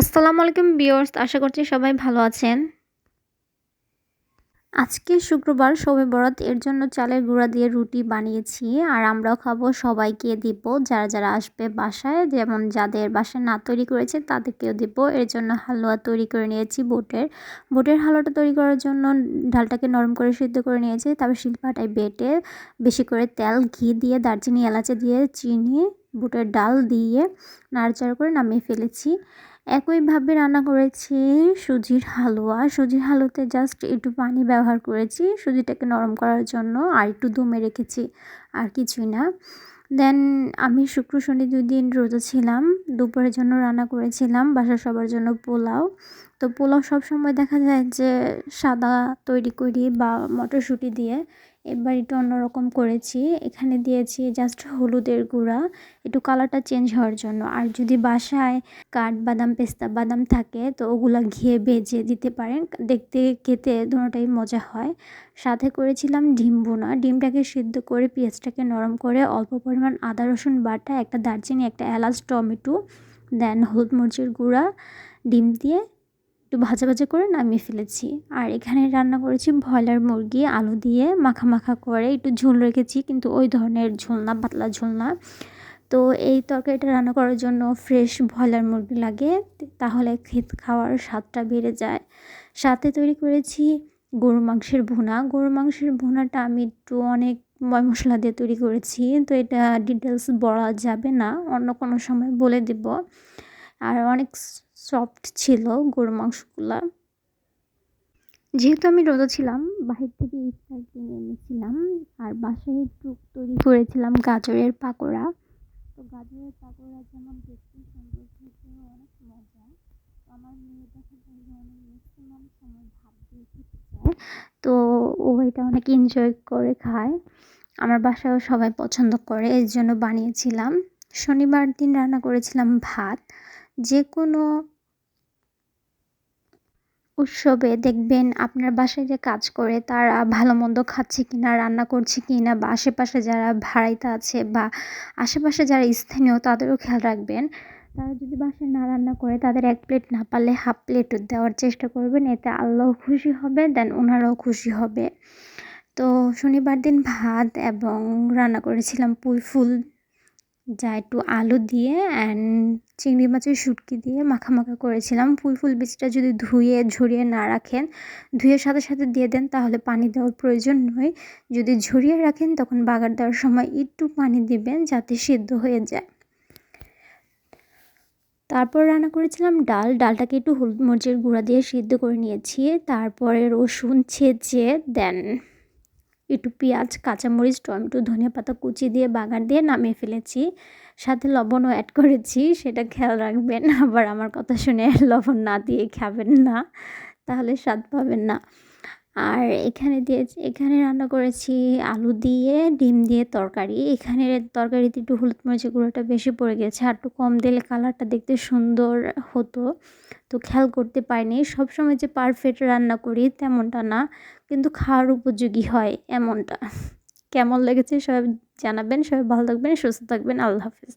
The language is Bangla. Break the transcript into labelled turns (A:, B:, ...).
A: আসসালামু আলাইকুম বিয়র্স আশা করছি সবাই ভালো আছেন। আজকে শুক্রবার শবে বরাত, এর জন্য চালের গুঁড়া দিয়ে রুটি বানিয়েছি আর আমরাও খাব, সবাইকে দিব। যারা যারা আসবে বাসায়, যেমন যাদের বাসায় না তৈরি করেছে, তাদেরকেও দিব। এর জন্য হালুয়া তৈরি করে নিয়েছি বুটের। বুটের হালুয়াটা তৈরি করার জন্য ডালটাকে নরম করে সিদ্ধ করে নিয়েছি, তারপর শিল্পাটায় বেটে বেশি করে তেল, ঘি দিয়ে দারচিনি, এলাচে দিয়ে চিনি, বুটের ডাল দিয়ে নাড়াচাড়া করে নামিয়ে ফেলেছি। একইভাবে রান্না করেছি সুজির হালুয়া। সুজির হালুতে জাস্ট একটু পানি ব্যবহার করেছি। সুজিটাকে নরম করার জন্য আর একটু দমে রেখেছি, আর কিছুই না। দেন আমি শুক্র, শনি দুই দিন রোজা ছিলাম। দুপুরের জন্য রান্না করেছিলাম। বাসার সবার জন্য পোলাও। তো পোলাও সবসময় দেখা যায় যে সাদা তৈরি করি বা মটরশুঁটি দিয়ে। এবার একটু অন্যরকম করেছি। এখানে দিয়েছি জাস্ট হলুদের গুঁড়া। একটু কালারটা চেঞ্জ হওয়ার জন্য। আর যদি বাসায় কাঠবাদাম, পেস্তা বাদাম থাকে, তো ওগুলো ঘিয়ে ভেজে দিতে পারেন। দেখতে, খেতে দুটোটাই মজা হয়। সাথে করেছিলাম ডিম বোনা ডিমটাকে সিদ্ধ করে পেঁয়াজটাকে নরম করে অল্প পরিমাণ আদা, রসুন বাটা, একটা দারচিনি, একটা এলাচ, টমেটো দেন হলুদ মরিচের গুঁড়া, ডিম দিয়ে একটু ভাজা ভাজা করে নামিয়ে ফেলেছি। আর এখানে রান্না করেছি ব্রয়লার মুরগি, আলু দিয়ে মাখা মাখা করে একটু ঝোল রেখেছি, কিন্তু ওই ধরনের ঝোল না, পাতলা ঝোল না। তো এই তরকারিটা রান্না করার জন্য ফ্রেশ ব্রয়লার মুরগি লাগে, তাহলে খেত খাওয়ার স্বাদটা বেড়ে যায়। সাথে তৈরি করেছি গরু মাংসের ভুনা। গরু মাংসের ভুনাটা আমি একটু অনেক ময় মশলা দিয়ে তৈরি করেছি, তো এটা ডিটেলস বলা যাবে না, অন্য কোনো সময় বলে দেব। আর অনেক সফট ছিল গরু মাংসগুলা। যেহেতু আমি রোজা ছিলাম, বাহির থেকে ইফতার কিনে এনেছিলাম, আর বাসায় একটু তৈরি করেছিলাম গাজরের পাকোড়া। তো গাজরের পাকোড়া যেমন দেখতে সুন্দর খেতে অনেক মজা। আমার মেয়ে দেখা যায় ম্যাক্সিমাম সময় ভাত দিয়ে খেতে চায়। তো ও এটা অনেক এনজয় করে খায়। আমার বাসায়ও সবাই পছন্দ করে, এর জন্য বানিয়েছিলাম। শনিবার দিন রান্না করেছিলাম ভাত। যে কোনো উৎসবে দেখবেন আপনার বাসায় যে কাজ করে, তারা ভালো মন্দ খাচ্ছে কি না রান্না করছে কি না বা আশেপাশে যারা ভাড়াইতে আছে, বা আশেপাশে যারা স্থানীয়, তাদেরও খেয়াল রাখবেন। তারা যদি বাসায় না রান্না করে, তাদের এক প্লেট না পারলে হাফ প্লেট দেওয়ার চেষ্টা করবেন, এতে আল্লাহ খুশি হবে, দেন ওনারাও খুশি হবে। তো শনিবার দিন ভাত এবং রান্না করেছিলাম পুঁই ফুল যা একটু আলু দিয়ে অ্যান্ড চিংড়ি মাছের শুটকি দিয়ে মাখা মাখা করেছিলাম। ফুল ফুল বীজটা যদি ধুয়ে, ঝরিয়ে না রাখেন, ধুয়ে সাথে সাথে দিয়ে দেন তাহলে পানি দেওয়ার প্রয়োজন নয়। যদি ঝরিয়ে রাখেন তখন বাগার দেওয়ার সময় একটু পানি দিবেন যাতে সিদ্ধ হয়ে যায়। তারপর রান্না করেছিলাম ডাল। ডালটাকে একটু হলুদ মরিচের গুঁড়া দিয়ে সিদ্ধ করে নিয়েছি। তারপরে রসুন ছেঁচে দেন। একটু পেঁয়াজ, কাঁচামরিচ, টমেটো, ধনিয়া পাতা কুচি দিয়ে বাগান দিয়ে নামিয়ে ফেলেছি। সাথে লবণও অ্যাড করেছি, সেটা খেয়াল রাখবেন। আবার আমার কথা শুনে লবণ না দিয়ে খাবেন না, তাহলে স্বাদ পাবেন না। আর এখানে দিয়েছি এখানে রান্না করেছি আলু দিয়ে, ডিম দিয়ে তরকারি। এখানে তরকারিতে একটু হলুদ মরিচের গুঁড়োটা বেশি পড়ে গেছে, আর একটু কম দিলে কালারটা দেখতে সুন্দর হতো। তো খেয়াল করতে পারিনি, সবসময় যে পারফেক্ট রান্না করি তেমনটা না, কিন্তু খাওয়ার উপযোগী হয় এমনটা। কেমন লেগেছে সবাই জানাবেন, সবাই ভালো থাকবেন, সুস্থ থাকবেন, আল্লাহ হাফিজ।